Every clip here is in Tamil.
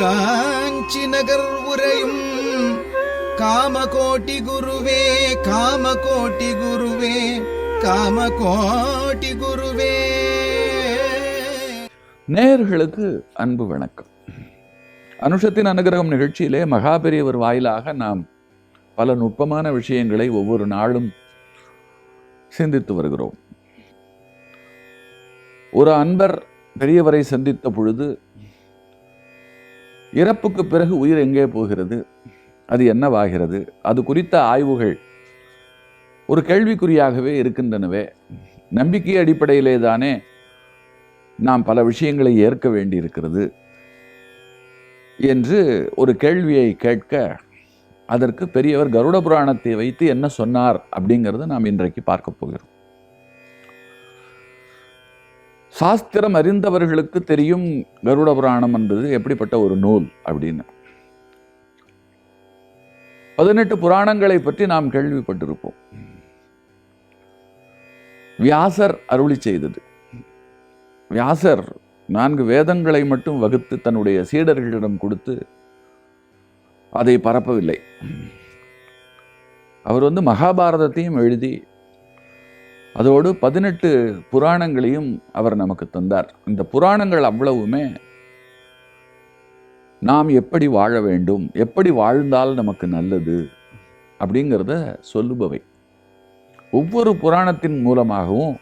காஞ்சி நகர் உரையும் காமகோட்டி குருவே காமகோட்டி குருவே காமகோட்டி குருவே. நேயர்களுக்கு அன்பு வணக்கம். அனுஷத்தின் அனுகிரகம் நிகழ்ச்சியிலே மகாபெரியவர் வாயிலாக நாம் பல நுட்பமான விஷயங்களை ஒவ்வொரு நாளும் சிந்தித்து வருகிறோம். ஒரு அன்பர் பெரியவரை சந்தித்த பொழுது இறப்புக்கு பிறகு உயிர் எங்கே போகிறது? அது என்னவாகிறது? அது குறித்த ஆய்வுகள் ஒரு கேள்விக்குறியாகவே இருக்கின்றனவே. நம்பிக்கை அடிப்படையிலே தானே நாம் பல விஷயங்களை ஏற்க வேண்டியிருக்கிறது என்று ஒரு கேள்வியை கேட்க அதற்கு பெரியவர் கருட புராணத்தை வைத்து என்ன சொன்னார் அப்படிங்கிறத நாம் இன்றைக்கு பார்க்க போகிறோம். சாஸ்திரம் அறிந்தவர்களுக்கு தெரியும் கருட புராணம் என்பது எப்படிப்பட்ட ஒரு நூல் அப்படின்னு. பதினெட்டு புராணங்களை பற்றி நாம் கேள்விப்பட்டிருப்போம். வியாசர் அருளி செய்தது. வியாசர் நான்கு வேதங்களை மட்டும் வகுத்து தன்னுடைய சீடர்களிடம் கொடுத்து அதை பரப்பவில்லை. அவர் வந்து மகாபாரதத்தையும் எழுதி அதோடு பதினெட்டு புராணங்களையும் அவர் நமக்கு தந்தார். இந்த புராணங்கள் அவ்வளவுமே நாம் எப்படி வாழ வேண்டும் எப்படி வாழ்ந்தால் நமக்கு நல்லது அப்படிங்கிறத சொல்லுபவை. ஒவ்வொரு புராணத்தின் மூலமாகவும்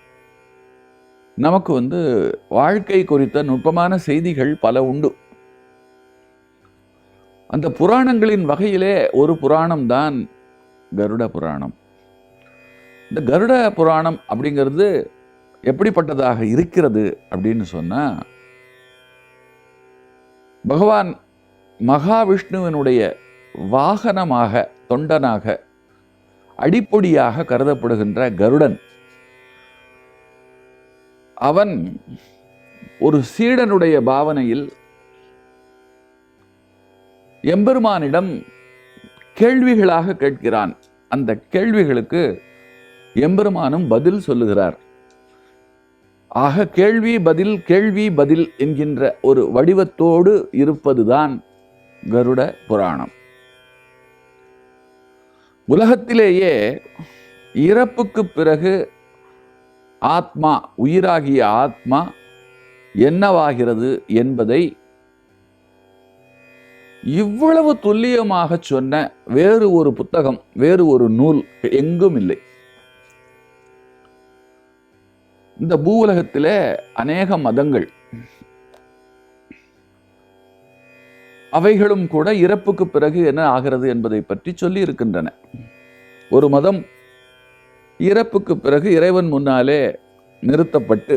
நமக்கு வந்து வாழ்க்கை குறித்த நுட்பமான செய்திகள் பல உண்டு. அந்த புராணங்களின் வகையிலே ஒரு புராணம் தான் கருட புராணம். இந்த கருட புராணம் அப்படிங்கிறது எப்படிப்பட்டதாக இருக்கிறது அப்படின்னு சொன்னா பகவான் மகாவிஷ்ணுவினுடைய வாகனமாக தொண்டனாக அடிப்பொடியாக கருதப்படுகின்ற கருடன் அவன் ஒரு சீடனுடைய பாவனையில் எம்பெருமானிடம் கேள்விகளாக கேட்கிறான். அந்த கேள்விகளுக்கு எம்பெருமானும் பதில் சொல்லுகிறார். ஆக கேள்வி பதில் கேள்வி பதில் என்கின்ற ஒரு வடிவத்தோடு இருப்பதுதான் கருட புராணம். உலகத்திலேயே இறப்புக்கு பிறகு ஆத்மா உயிராகிய ஆத்மா என்னவாகிறது என்பதை இவ்வளவு துல்லியமாக சொன்ன வேறு ஒரு புத்தகம் வேறு ஒரு நூல் எங்கும் இல்லை இந்த பூவுலகத்திலே அநேக மதங்கள். அவைகளும் கூட இறப்புக்கு பிறகு என்ன ஆகிறது என்பதை பற்றி சொல்லி இருக்கின்றன ஒரு மதம் இறப்புக்கு பிறகு இறைவன் முன்னாலே நிறுத்தப்பட்டு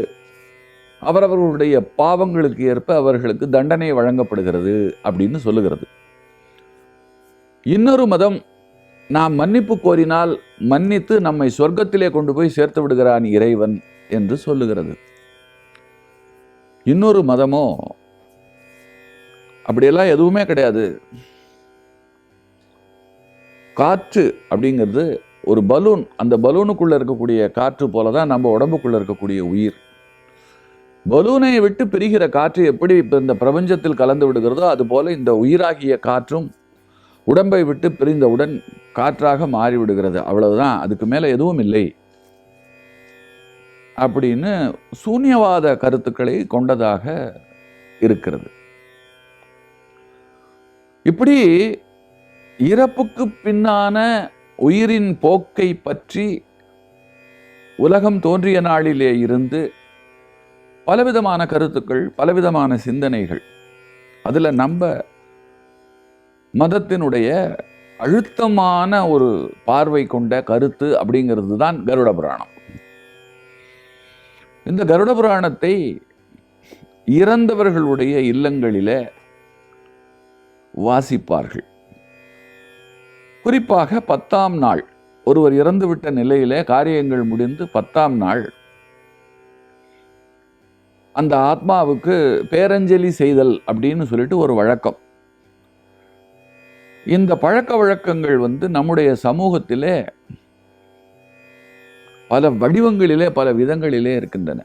அவரவர்களுடைய பாவங்களுக்கு ஏற்ப அவர்களுக்கு தண்டனை வழங்கப்படுகிறது அப்படின்னு சொல்லுகிறது. இன்னொரு மதம் நாம் மன்னிப்பு கோரினால் மன்னித்து நம்மை சொர்க்கத்திலே கொண்டு போய் சேர்த்து விடுகிறான் இறைவன். என்று சொல்லுகிறது. இன்னொரு மதமோ? அப்படியெல்லாம் எதுவுமே கிடையாது. காற்று அப்படிங்கிறது ஒரு பலூன். அந்த பலூனுக்குள்ளே இருக்கக்கூடிய காற்று போல தான் நம்ம உடம்புக்குள்ளே இருக்கக்கூடிய உயிர். பலூனை விட்டு பிரிகிற காற்று எப்படி இப்போ இந்த பிரபஞ்சத்தில் கலந்து விடுகிறதோ அதுபோல் இந்த உயிராகிய காற்றும் உடம்பை விட்டு பிரிந்தவுடன் காற்றாக மாறிவிடுகிறது. அவ்வளவுதான். அதுக்கு மேலே எதுவும் இல்லை. அப்படின்னு சூன்யவாத கருத்துக்களை கொண்டதாக இருக்கிறது. இப்படி இறப்புக்கு பின்னான உயிரின் போக்கை பற்றி உலகம் தோன்றிய நாளிலே இருந்து பலவிதமான கருத்துக்கள் பலவிதமான சிந்தனைகள் அதில் நம்ம மதத்தினுடைய அழுத்தமான ஒரு பார்வை கொண்ட கருத்து அப்படிங்கிறது தான் கருட புராணம். இந்த கருட புராணத்தை இறந்தவர்களுடைய இல்லங்களிலே வாசிப்பார்கள். குறிப்பாக பத்தாம் நாள் ஒருவர் இறந்துவிட்ட நிலையில காரியங்கள் முடிந்து பத்தாம் நாள் அந்த ஆத்மாவுக்கு பேரஞ்சலி செய்தல் அப்படின்னு சொல்லிட்டு ஒரு வழக்கம். இந்த பழக்க வழக்கங்கள் வந்து நம்முடைய சமூகத்திலே பல வடிவங்களிலே பல விதங்களிலே இருக்கின்றன.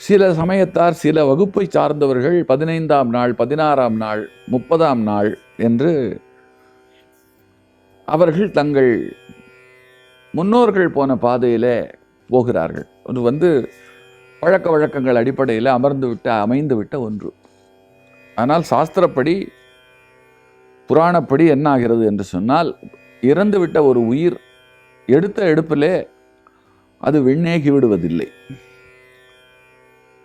சில சமயத்தார் சில வகுப்பை சார்ந்தவர்கள் பதினைந்தாம் நாள் பதினாறாம் நாள் முப்பதாம் நாள் என்று அவர்கள் தங்கள் முன்னோர்கள் போன பாதையில் போகிறார்கள். அது வந்து பழக்க வழக்கங்கள் அடிப்படையில் அமர்ந்து அமைந்துவிட்ட அமைந்து விட்ட ஒன்று. ஆனால் சாஸ்திரப்படி புராணப்படி என்ன ஆகிறது என்று சொன்னால் இறந்துவிட்ட ஒரு உயிர் எடுத்த எடுப்பிலே அது விண்ணேகி விடுவதில்லை.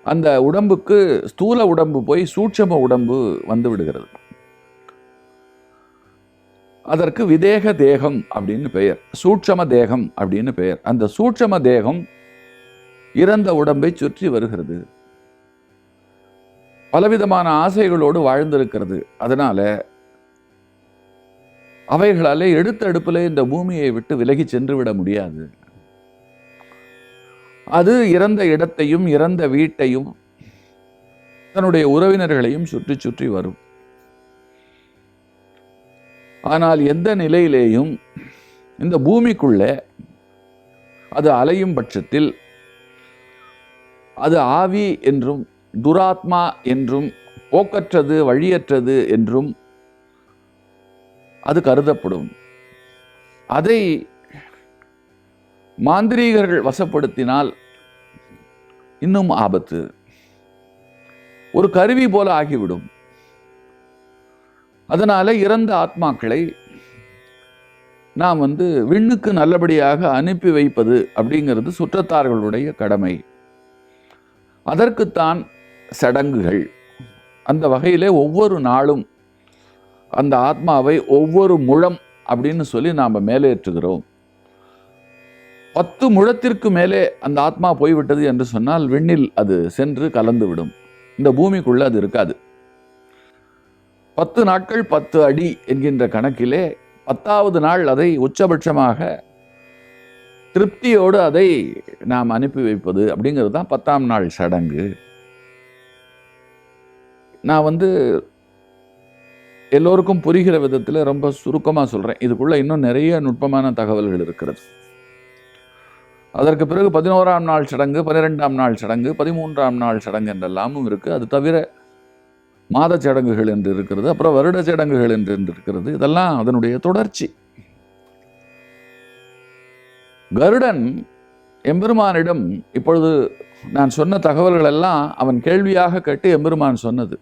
அந்த உடம்புக்கு ஸ்தூல உடம்பு போய் சூட்சம உடம்பு வந்து விடுகிறது. அதற்கு விதேக தேகம் அப்படின்னு பெயர் சூட்சம தேகம் அப்படின்னு பெயர். அந்த சூட்சம தேகம் இறந்த உடம்பை சுற்றி வருகிறது. பலவிதமான ஆசைகளோடு வாழ்ந்திருக்கிறது. அதனால அவைகளாலே எடுத்தடுப்பில் இந்த பூமியை விட்டு விலகி சென்று விட முடியாது. அது இறந்த இடத்தையும் இறந்த வீட்டையும் தன்னுடைய உறவினர்களையும் சுற்றி சுற்றி வரும். ஆனால் எந்த நிலையிலேயும் இந்த பூமிக்குள்ளே அது அலையும் பட்சத்தில் அது ஆவி என்றும் துராத்மா என்றும் போக்கற்றது வழியற்றது என்றும் அது கருதப்படும். அதை மாந்திரீகர்கள் வசப்படுத்தினால் இன்னும் ஆபத்து. ஒரு கருவி போல ஆகிவிடும். அதனால இறந்த ஆத்மாக்களை நாம் வந்து விண்ணுக்கு நல்லபடியாக அனுப்பி வைப்பது அப்படிங்கிறது சுற்றத்தார்களுடைய கடமை. அதற்குத்தான் சடங்குகள். அந்த வகையிலே ஒவ்வொரு நாளும் அந்த ஆத்மாவை ஒவ்வொரு முழம் அப்படின்னு சொல்லி நாம் மேலேற்றுகிறோம். பத்து முழத்திற்கு மேலே அந்த ஆத்மா போய்விட்டது என்று சொன்னால் விண்ணில் அது சென்று கலந்து விடும் இந்த பூமிக்குள்ளே அது இருக்காது. பத்து நாட்கள் பத்து அடி என்கின்ற கணக்கிலே பத்தாவது நாள் அதை உச்சபட்சமாக திருப்தியோடு அதை நாம் அனுப்பி வைப்பது அப்படிங்கிறது தான் பத்தாம் நாள் சடங்கு. நான் வந்து எல்லோருக்கும் புரிகிற விதத்தில் ரொம்ப சுருக்கமாக சொல்கிறேன் இதுக்குள்ளே இன்னும் நிறைய நுட்பமான தகவல்கள் இருக்கிறது. அதற்கு பிறகு பதினோராம் நாள் சடங்கு பன்னிரெண்டாம் நாள் சடங்கு பதிமூன்றாம் நாள் சடங்கு என்றெல்லாமும் இருக்குது அது தவிர மாத சடங்குகள் என்று இருக்கிறது அப்புறம் வருட சடங்குகள் என்று என்று இருக்கிறது. இதெல்லாம் அதனுடைய தொடர்ச்சி. கருடன் எம்பெருமானிடம் இப்பொழுது நான் சொன்ன தகவல்கள் எல்லாம் அவன் கேள்வியாக கேட்டு எம்பெருமான் சொன்னது.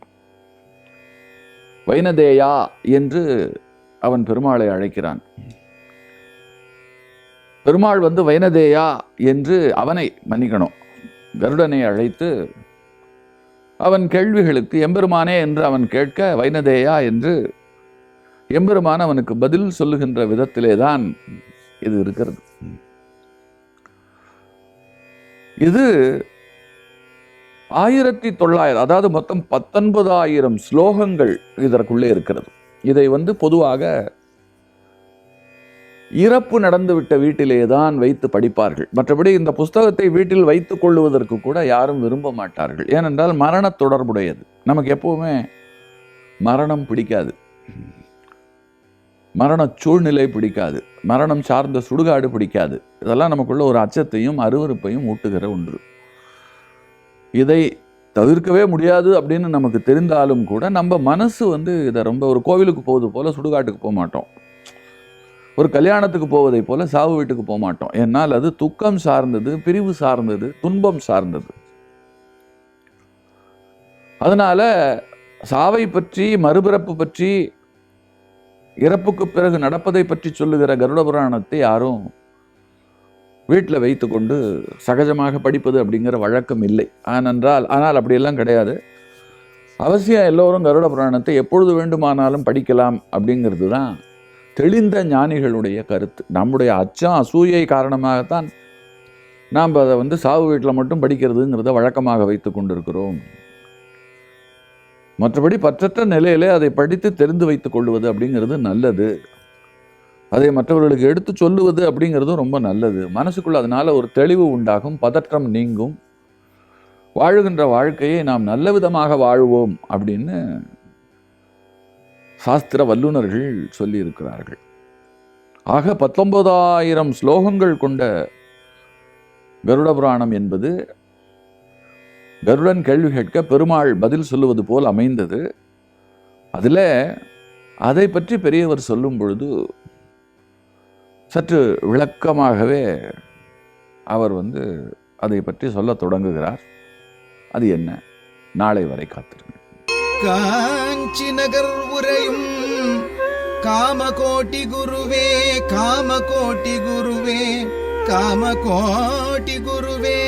வைனதேயா என்று அவன் பெருமாளை அழைக்கிறான். பெருமாள் வந்து வைனதேயா என்று அவனை மன்னிக்கணும். கருடனை அழைத்து அவன் கேள்விகளுக்கு எம்பெருமானே என்று அவன் கேட்க வைனதேயா என்று எம்பெருமான் அவனுக்கு பதில் சொல்லுகின்ற விதத்திலே தான் இது இருக்கிறது. இது ஆயிரத்தி தொள்ளாயிரம் அதாவது மொத்தம் பத்தொன்பதாயிரம் ஸ்லோகங்கள் இதற்குள்ளே இருக்கிறது. இதை வந்து பொதுவாக இறப்பு நடந்துவிட்ட வீட்டிலே தான் வைத்து படிப்பார்கள். மற்றபடி இந்த புஸ்தகத்தை வீட்டில் வைத்துக் கொள்ளுவதற்கு கூட யாரும் விரும்ப மாட்டார்கள். ஏனென்றால் மரண தொடர்புடையது. நமக்கு எப்பவுமே மரணம் பிடிக்காது. மரண சூழ்நிலை பிடிக்காது. மரணம் சார்ந்த சுடுகாடு பிடிக்காது. இதெல்லாம் நமக்குள்ள ஒரு அச்சத்தையும் அருவருப்பையும் ஊட்டுகிற ஒன்று. இதை தவிர்க்கவே முடியாது அப்படின்னு நமக்கு தெரிந்தாலும் கூட நம்ம மனசு வந்து இதை ரொம்ப ஒரு கோவிலுக்கு போவது போல் சுடுகாட்டுக்கு போக மாட்டோம். ஒரு கல்யாணத்துக்கு போவதை போல் சாவு வீட்டுக்கு போக மாட்டோம். என்னால் அது துக்கம் சார்ந்தது பிரிவு சார்ந்தது துன்பம் சார்ந்தது. அதனால் சாவை பற்றி மறுபிறப்பு பற்றி இறப்புக்கு பிறகு நடப்பதை பற்றி சொல்லுகிற கருட புராணத்தை யாரும் வீட்டில் வைத்து கொண்டு சகஜமாக படிப்பது அப்படிங்கிற வழக்கம் இல்லை. ஆனென்றால் ஆனால் அப்படியெல்லாம் கிடையாது. அவசியம் எல்லோரும் கருட புராணத்தை எப்பொழுது வேண்டுமானாலும் படிக்கலாம் அப்படிங்கிறது தான் தெளிந்த ஞானிகளுடைய கருத்து. நம்முடைய அச்சம் அசூயை காரணமாகத்தான் நாம் அதை வந்து சாவு வீட்டில் மட்டும் படிக்கிறதுங்கிறத வழக்கமாக வைத்து கொண்டிருக்கிறோம். மற்றபடி பற்றற்ற நிலையிலே அதை படித்து தெரிந்து வைத்துக் கொள்வது அப்படிங்கிறது நல்லது. அதை மற்றவர்களுக்கு எடுத்து சொல்லுவது அப்படிங்கிறதும் ரொம்ப நல்லது. மனசுக்குள்ள அதனால ஒரு தெளிவு உண்டாகும் பதற்றம் நீங்கும். வாழுகின்ற வாழ்க்கையை நாம் நல்ல விதமாக வாழ்வோம் அப்படின்னு சாஸ்திர வல்லுநர்கள் சொல்லியிருக்கிறார்கள். ஆக பத்தொன்பதாயிரம் ஸ்லோகங்கள் கொண்ட கருட புராணம் என்பது கருடன் கேள்வி கேட்க பெருமாள் பதில் சொல்லுவது போல் அமைந்தது. அதில் அதை பற்றி பெரியவர் சொல்லும் பொழுது சற்று விளக்கமாகவே அவர் வந்து அதை பற்றி சொல்லத் தொடங்குகிறார். அது என்ன? நாளை வரை காத்திருங்கள். காஞ்சி நகர் உரையும் காமகோட்டி குருவே காமகோட்டி குருவே காமகோட்டி குருவே.